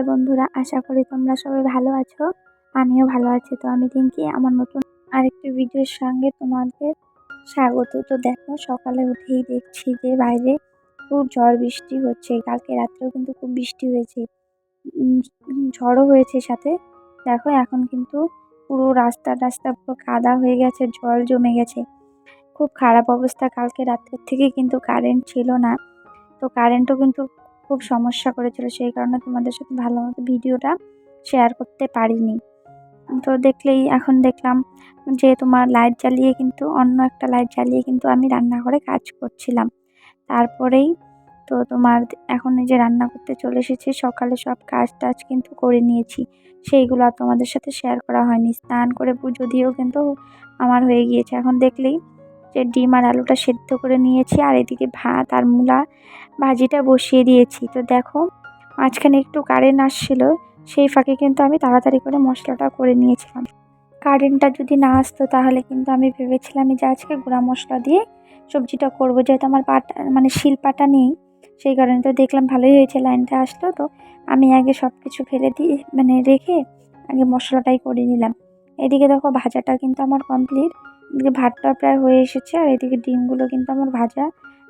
নমস্কার বন্ধুরা, আশা করি তোমরা সবাই ভালো আছো। আমিও ভালো আছি। তো আমি রিঙ্কি, আমার নতুন আরেকটি ভিডিওর সঙ্গে তোমাদের স্বাগত। তো দেখো, সকালে উঠেই দেখছি যে বাইরে খুব ঝড় বৃষ্টি হচ্ছে। কালকে রাত্রেও কিন্তু খুব বৃষ্টি হয়েছে। ঝড়ও হয়েছে সাথে। দেখো, এখন কিন্তু পুরো রাস্তা রাস্তা পুরো কাদা হয়ে গেছে, জল জমে গেছে। খুব খারাপ অবস্থা। কালকে রাত্রের থেকে কিন্তু কারেন্ট ছিল না। তো কারেন্টও কিন্তু খুব সমস্যা করেছিল, সেই কারণে তোমাদের সাথে ভালো মতো ভিডিওটা শেয়ার করতে পারিনি। তো দেখলেই, এখন দেখলাম যে তোমার লাইট জ্বালিয়ে কিন্তু অন্য একটা লাইট জ্বালিয়ে কিন্তু আমি রান্নাঘরে কাজ করছিলাম। তারপরেই তো তোমার এখন যে রান্না করতে চলে এসেছি, সকালে সব কাজ টাজ কিন্তু করে নিয়েছি। সেইগুলো তোমাদের সাথে শেয়ার করা হয়নি। স্নান করে পুজো দিয়েও কিন্তু আমার হয়ে গিয়েছে। এখন দেখলেই যে ডিম আর আলুটা সেদ্ধ করে নিয়েছি, আর এদিকে ভাত আর মূলা ভাজিটা বসিয়ে দিয়েছি। তো দেখো, মাঝখানে একটু কারেন্ট আসছিল, সেই ফাঁকে কিন্তু আমি তাড়াতাড়ি করে মশলাটা করে নিয়েছিলাম। কারেন্টটা যদি না আসতো তাহলে কিন্তু আমি ভেবেছিলাম যে আজকে গুঁড়া মশলা দিয়ে সবজিটা করব, যেহেতু আমার পাটা মানে শিলপাটা নেই, সেই কারণে তো দেখলাম ভালোই হয়েছে লাইনটা আসলো। তো আমি আগে সব কিছু ফেলে দিয়ে মানে রেখে আগে মশলাটাই করে নিলাম। এদিকে দেখো, ভাজাটা কিন্তু আমার কমপ্লিট এদিকে ভাতটা প্রায় হয়ে এসেছে আর এদিকে ডিমগুলো কিন্তু আমার ভাজা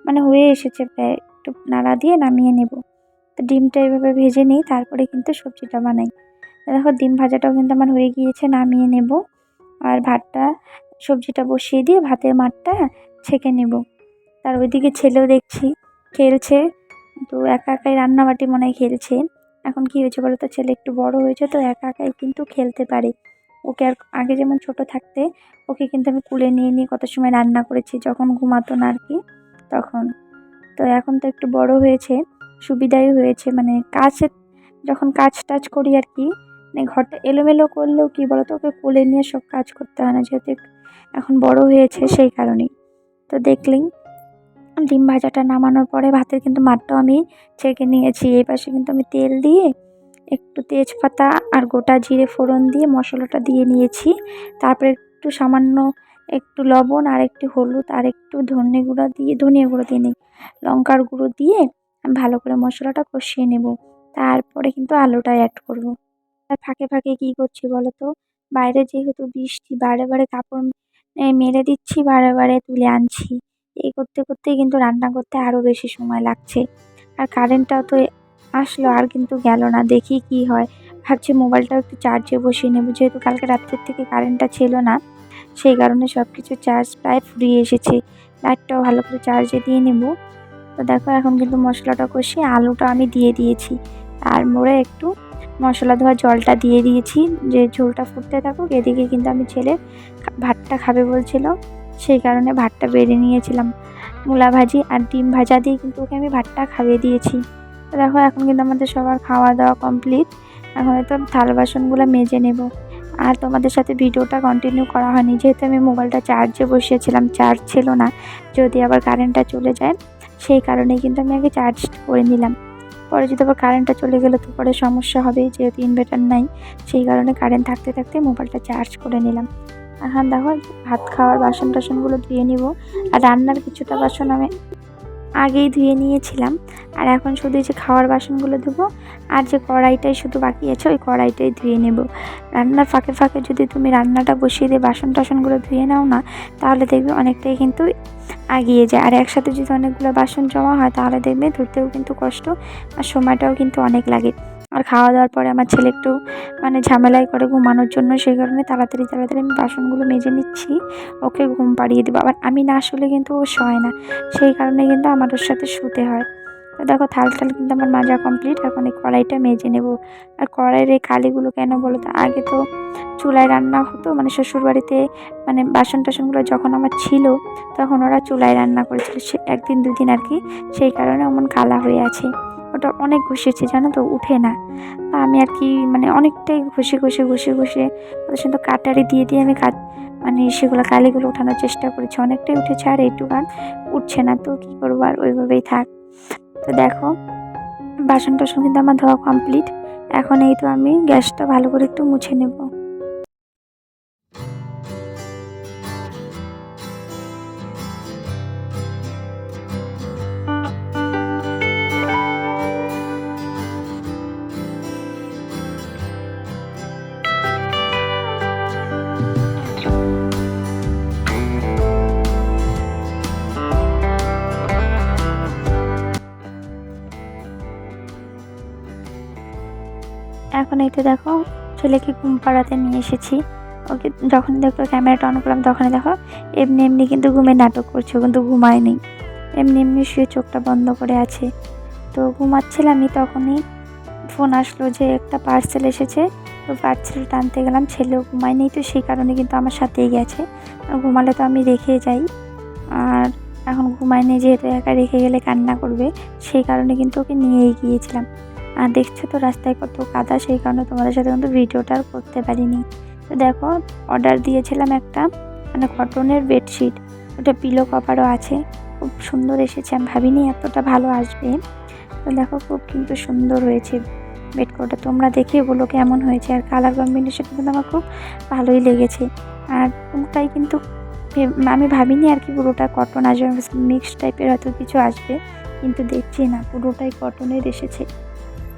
মানে হয়ে এসেছে প্রায়। একটু নাড়া দিয়ে নামিয়ে নেব। তো ডিমটা এভাবে ভেজে নিই, তারপরে কিন্তু সবজিটা বানাই। দেখো, ডিম ভাজাটাও কিন্তু আমার হয়ে গিয়েছে, নামিয়ে নেব। আর ভাতটা, সবজিটা বসিয়ে দিয়ে ভাতের মাঠটা ছেঁকে নেব। তার ওইদিকে ছেলেও দেখছি, খেলছে। তো একা একাই রান্নাবাটি মনে হয় খেলছে। এখন কী হয়েছে বলো তো? ছেলে একটু বড় হয়েছে, তো একা একাই কিন্তু খেলতে পারে। ওকে আর আগে যেমন ছোট থাকতে ওকে কিন্তু আমি কুলে নিয়ে নিয়ে কত সময় রান্না করেছি, যখন ঘুমাতো না আর কি তখন। তো এখন তো একটু বড় হয়েছে, সুবিধাই হয়েছে মানে কাছে যখন কাজ টাজ করি আর কি মানে ঘরটা এলোমেলো করলেও কি বলতো, ওকে কোলে নিয়ে সব কাজ করতে হয় না, যেহেতু এখন বড় হয়েছে সেই কারণেই। তো দেখলেই ডিম ভাজাটা নামানোর পরে ভাতের কিন্তু মাঠটাও আমি ছেঁকে নিয়েছি, এই পাশে কিন্তু আমি তেল দিয়ে একটু তেজপাতা আর গোটা জিরে ফোড়ন দিয়ে মশলাটা দিয়ে নিয়েছি। তারপরে একটু সামান্য একটু লবণ আর একটু হলুদ আর একটু ধনে গুঁড়ো দিয়ে, ধনিয়া গুঁড়ো দিয়ে নিই, লঙ্কার গুঁড়ো দিয়ে আমি ভালো করে মশলাটা কষিয়ে নেব। তারপরে কিন্তু আলুটা অ্যাড করব। আর ফাঁকে ফাঁকে কী করছি বলো তো বাইরে যেহেতু বৃষ্টি, বারে বারে কাপড় মেরে দিচ্ছি, বারে বারে তুলে আনছি। এই করতে করতেই কিন্তু রান্না করতে আরও বেশি সময় লাগছে। আর কারেন্টটাও তো আসলো, আর কিন্তু গেল না। দেখি কি হয়। ভাবছি মোবাইলটাও একটু চার্জে বসিয়ে নেব। যেহেতু কালকে রাত্রের থেকে কারেন্টটা ছিল না, সেই কারণে সব কিছু চার্জ প্রায় ফুরিয়ে এসেছে। লাইটটাও ভালো করে চার্জে দিয়ে নেব। তো দেখো, এখন কিন্তু মশলাটা কষিয়ে আলুটা আমি দিয়ে দিয়েছি। আর মোড়ে একটু মশলা ধোয়া জলটা দিয়ে দিয়েছি। যে ঝোলটা ফুটতে থাকুক, এদিকে কিন্তু আমি ছেলে ভাতটা খাবে বলছিল। সেই কারণে ভাতটা বেড়ে নিয়েছিলাম। মূলা ভাজি আর ডিম ভাজা দিয়ে কিন্তু ওকে আমি ভাতটা খাইয়ে দিয়েছি। দেখো, এখন কিন্তু আমাদের সবার খাওয়া দাওয়া কমপ্লিট এখন হয়তো থাল বাসনগুলো মেজে নেব। আর তোমাদের সাথে ভিডিওটা কন্টিনিউ করা হয়নি। যেহেতু আমি মোবাইলটা চার্জে বসিয়েছিলাম চার্জ ছিল না। যদি আবার কারেন্টটা চলে যায়, সেই কারণে কিন্তু আমি আগে চার্জ করে নিলাম। পরে যদি আবার কারেন্টটা চলে গেলে তো পরে সমস্যা হবে যেহেতু ইনভার্টার নাই। সেই কারণে কারেন্ট থাকতে থাকতে মোবাইলটা চার্জ করে নিলাম। এখন দেখো, ভাত খাওয়ার বাসন টাসনগুলো ধুয়ে নিব। আর রান্নার কিছুটা বাসন আমি আগেই ধুয়ে নিয়েছিলাম। আর এখন শুধু যে খাওয়ার বাসনগুলো ধুবো, আর যে কড়াইটাই শুধু বাকি আছে, ওই কড়াইটাই ধুয়ে নেব। রান্নার ফাঁকে ফাঁকে যদি তুমি রান্নাটা বসিয়ে দিয়ে বাসন টাসনগুলো ধুয়ে নাও না, তাহলে দেখবে অনেকটাই কিন্তু আগিয়ে যায়। আর একসাথে যদি অনেকগুলো বাসন জমা হয়, তাহলে দেখবে ধুতেও কিন্তু কষ্ট আর সময়টাও কিন্তু অনেক লাগে। আর খাওয়া দাওয়ার পরে আমার ছেলে একটু মানে ঝামেলাই করে ঘুমানোর জন্য, সেই কারণে তাড়াতাড়ি তাড়াতাড়ি আমি বাসনগুলো মেজে নিচ্ছি। ওকে ঘুম পাড়িয়ে দেবো। আবার আমি না শুলে কিন্তু ও শয় না। সেই কারণে কিন্তু আমার ওর সাথে শুতে হয়। তো দেখো থাল থাল কিন্তু আমার মাজা কমপ্লিট এখন এই কড়াইটা মেজে নেব। আর কড়াইয়ের এই কালিগুলো কেন বলো তো? আগে তো চুলায় রান্না হতো মানে শ্বশুরবাড়িতে মানে বাসন টাসনগুলো যখন আমার ছিল, তখন ওরা চুলায় রান্না করেছিল। সে একদিন দুদিন আর কি, সেই কারণে এমন কালা হয়ে আছে। ওটা অনেক ঘষেছি জানো তো? উঠে না। আমি আর কি মানে অনেকটাই ঘষে ঘষে ঘষে ঘষে ওদের সুন্দর কাটারি দিয়ে দিয়ে আমি কাট মানে সেগুলো কালিগুলো ওঠানোর চেষ্টা করেছি। অনেকটাই উঠেছে আর এইটুকান উঠছে না, তো কী করব? আর ওইভাবেই থাক। তো দেখো বাসন টাসন কিন্তু আমার ধোয়া কমপ্লিট এখন এই তো আমি গ্যাসটা ভালো করে একটু মুছে নেব। এখন এইটা দেখো ছেলেকে ঘুম পাড়াতে নিয়ে এসেছি। ওকে যখন দেখো ক্যামেরাটা অন করলাম, তখনই দেখো এমনি এমনি কিন্তু ঘুমে নাটক করছে কিন্তু ঘুমায়নি। এমনি এমনি শুয়ে চোখটা বন্ধ করে আছে। তো ঘুমাচ্ছিলামই তখনই। ফোন আসলো যে একটা পার্সেল এসেছে তো পার্সেল টানতে গেলাম, ছেলেও ঘুমায়নি, তো সেই কারণে কিন্তু আমার সাথেই গেছে। ঘুমালে তো আমি রেখে যাই। আর এখন ঘুমায়নি, যেহেতু একা রেখে গেলে কান্না করবে, সেই কারণে কিন্তু ওকে নিয়েই গিয়েছিলাম। আর দেখছ তো রাস্তায় কত কাদা সেই কারণে তোমাদের সাথে কিন্তু ভিডিওটা আর করতে পারিনি। তো দেখো অর্ডার দিয়েছিলাম একটা মানে কটনের বেডশিট ওটা পিলো কভারও আছে। খুব সুন্দর এসেছে, আমি ভাবিনি এতটা ভালো আসবে। তো দেখো, খুব কিন্তু সুন্দর হয়েছে বেড কভারটা তোমরা দেখে বলো কেমন হয়েছে, আর কালার কম্বিনেশন কিন্তু আমার খুব ভালোই লেগেছে। আর পুরোটাই কিন্তু আমি ভাবিনি আর কি পুরোটা কটন আসবে মিক্স টাইপের হয়তো কিছু আসবে, কিন্তু দেখছি না, পুরোটাই কটনের এসেছে।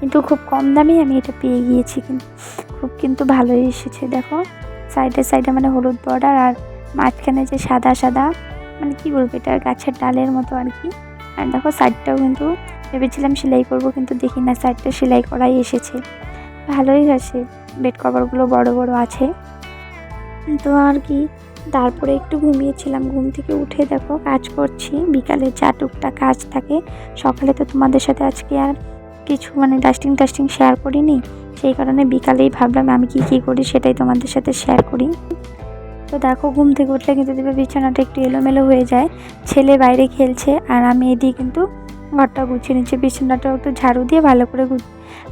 কিন্তু খুব কম দামেই আমি এটা পেয়ে গিয়েছি কিন্তু, খুব কিন্তু ভালোই এসেছে। দেখো সাইডে সাইডে মানে হলুদ বর্ডার আর মাঝখানে যে সাদা সাদা মানে কি বলব এটা, গাছের ডালের মতো আর কি। আর দেখো সাইডটাও কিন্তু ভেবেছিলাম সেলাই করব কিন্তু দেখি না সাইডটা সেলাই করাই এসেছে। ভালোই হয়েছে বেড কভারগুলো বড় বড় আছে। তো আর কি, তারপরে একটু ঘুমিয়েছিলাম, ঘুম থেকে উঠে দেখো কাজ করছি, বিকালে যা টুকটাক কাজ থাকে, সকালে তো তোমাদের সাথে আজকে আর কিছু মানে ডাস্টিং টাস্টিং শেয়ার করিনি। সেই কারণে বিকালেই ভাবলাম আমি কি কি করি সেটাই তোমাদের সাথে শেয়ার করি। তো দেখো, ঘুম থেকে উঠলে কিন্তু দেখবে বিছানাটা একটু এলোমেলো হয়ে যায়। ছেলে বাইরে খেলছে আর আমি এদিকে কিন্তু ঘরটা গুছিয়ে নিচ্ছি। বিছানাটা একটু ঝাড়ু দিয়ে ভালো করে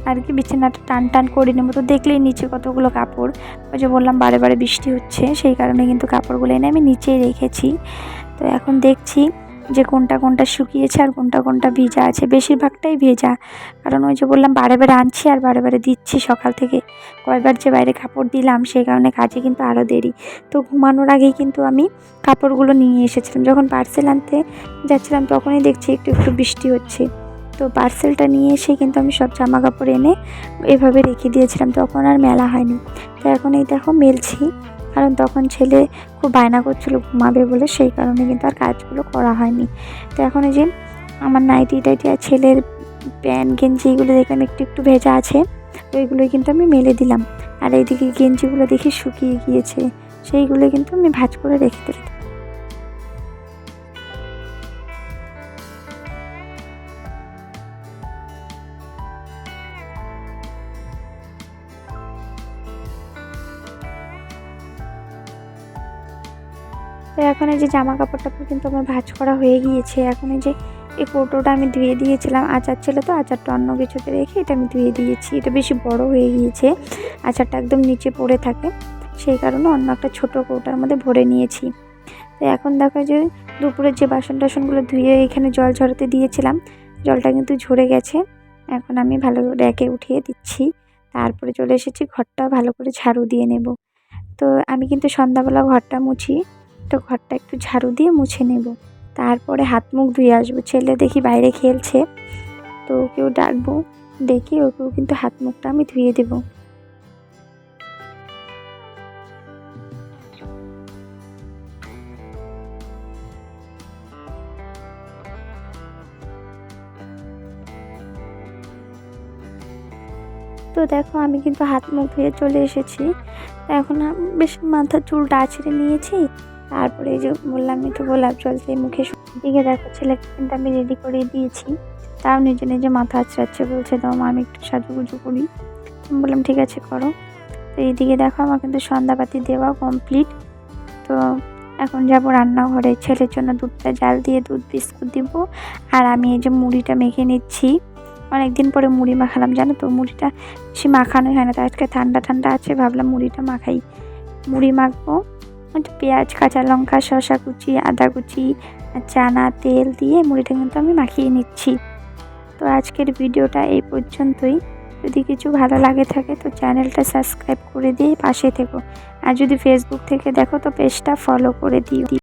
আর কি বিছানাটা টান টান করে নেব তো দেখলেই নিচে কতগুলো কাপড়। ওই যে বললাম বারে বারে বৃষ্টি হচ্ছে, সেই কারণে কিন্তু কাপড়গুলো এনে আমি নিচেই রেখেছি। তো এখন দেখছি যে কোনটা কোনটা শুকিয়েছে আর কোনটা কোনটা ভিজা আছে, বেশিরভাগটাই ভেজা। কারণ ওই যে বললাম, বারে বারে আনছি আর বারে বারে দিচ্ছি সকাল থেকে। কয়বার যে বাইরে কাপড় দিলাম, সেই কারণে কাজে কিন্তু আরও দেরি। তো ঘুমানোর আগেই কিন্তু আমি কাপড়গুলো নিয়ে এসেছিলাম। যখন পার্সেল আনতে যাচ্ছিলাম, তখনই দেখছি একটু একটু বৃষ্টি হচ্ছে। তো পার্সেলটা নিয়ে এসে কিন্তু আমি সব জামা কাপড় এনে এভাবে রেখে দিয়েছিলাম। তখন আর মেলা হয়নি। তো এখন এই দেখো, মেলছি। কারণ তখন ছেলে খুব বায়না করছিল ঘুমাবে বলে, সেই কারণে কিন্তু আর কাজগুলো করা হয়নি। তো এখন এই যে আমার নাইটি টাইটি আর ছেলের প্যান্ট, গেঞ্জি এগুলো দেখলাম একটু একটু ভেজা আছে, তো এগুলোই কিন্তু আমি মেলে দিলাম। আর এইদিকে গেঞ্জিগুলো দেখি শুকিয়ে গিয়েছে, সেইগুলো কিন্তু আমি ভাজ করে রেখে দিলাম। তো এখন এই যে জামা কাপড় টাপড় কিন্তু আমার ভাঁজ করা হয়ে গিয়েছে। এখন এই যে এই কৌটোটা আমি ধুয়ে দিয়েছিলাম আচার ছিল তো, আচারটা অন্য কিছুতে রেখে এটা আমি ধুয়ে দিয়েছি। এটা বেশি বড় হয়ে গিয়েছে, আচারটা একদম নিচে পড়ে থাকে। সেই কারণে অন্য একটা ছোটো কৌটার মধ্যে ভরে নিয়েছি। তো এখন দেখো যে দুপুরের যে বাসন টাসনগুলো ধুয়ে এখানে জল ঝরাতে দিয়েছিলাম, জলটা কিন্তু ঝরে গেছে। এখন আমি ভালো করে র্যাকে উঠিয়ে দিচ্ছি। তারপরে চলে এসেছি ঘরটা ভালো করে ঝাড়ু দিয়ে নেব। তো আমি কিন্তু সন্ধ্যাবেলা ঘরটা মুছি। তো ঘরটা একটু ঝাড়ু দিয়ে মুছে নেব। তারপরে হাত মুখ ধুয়ে আসব। ছেলে দেখি বাইরে খেলছে, তো ওকেও ডাকবো। ডেকে ওকেও কিন্তু হাত মুখটা আমি ধুয়ে দেবো। তো দেখো আমি কিন্তু হাত মুখ ধুয়ে চলে এসেছি। এখন বেশ মাথার চুলটা আছড়ে নিয়েছি। তারপরে এই যে বললাম একটু গোলাপ জল দিয়ে মুখে দিকে দেখো ছেলেকে কিন্তু আমি রেডি করে দিয়েছি। তাও নিজে নিজে মাথা আছড়াচ্ছে বলছে, দাও মা, আমি একটু সাজুগুজু করি। বললাম, ঠিক আছে, করো। তো এইদিকে দেখো আমার কিন্তু সন্ধ্যাবাতি দেওয়া কমপ্লিট তো এখন যাব রান্নাঘরে। ছেলের জন্য দুধটা জাল দিয়ে দুধ, বিস্কুট দিব। আর আমি এই যে মুড়িটা মেখে নিচ্ছি। অনেকদিন পরে মুড়ি মাখালাম, জানো তো? মুড়িটা বেশি মাখানোই হয় না। তো আজকে ঠান্ডা ঠান্ডা আছে, ভাবলাম মুড়িটা মাখাই। মুড়ি মাখবো। পেঁয়াজ, কাঁচা লঙ্কা শশা কুচি, আদা কুচি চানা, তেল দিয়ে মুড়িটা কিন্তু আমি মাখিয়ে নিচ্ছি। তো আজকের ভিডিওটা এই পর্যন্তই। যদি কিছু ভালো লাগে থাকে তো চ্যানেলটা সাবস্ক্রাইব করে দিয়ে পাশে থেকো। আর যদি ফেসবুক থেকে দেখো তো পেজটা ফলো করে দিও।